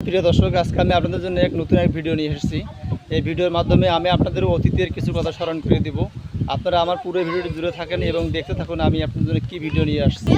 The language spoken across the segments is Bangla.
প্রিয় দর্শক আজকে আমি আপনাদের জন্য এক নতুন এক ভিডিও নিয়ে এসেছি এই ভিডিওর মাধ্যমে আমি আপনাদের অতীতের কিছু কথা স্মরণ করে দিব আপনারা আমার পুরো ভিডিওটি জুড়ে থাকেন এবং দেখতে থাকুন আমি আপনাদের জন্য কী ভিডিও নিয়ে আসছি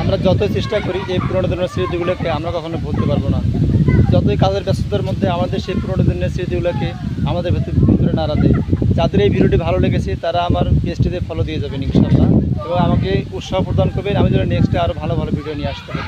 আমরা যতই চেষ্টা করি এই পুরোনো দিনের স্মৃতিগুলোকে আমরা কখনো ভুলতে পারব না যতই কাজের ব্যস্ততার মধ্যে আমাদের সেই পুরোনো দিনের স্মৃতিগুলোকে আমাদের ভেতর নাড়া দেয়। যাদের এই ভিডিওটি ভালো লেগেছে, তারা আমার পেজটিতে ফলো দিয়ে যাবেন ইনশাল্লাহ এবং আমাকে উৎসাহ প্রদান করবেন। আমি যেন নেক্সটে আরও ভালো ভালো ভিডিও নিয়ে আসতে পারি।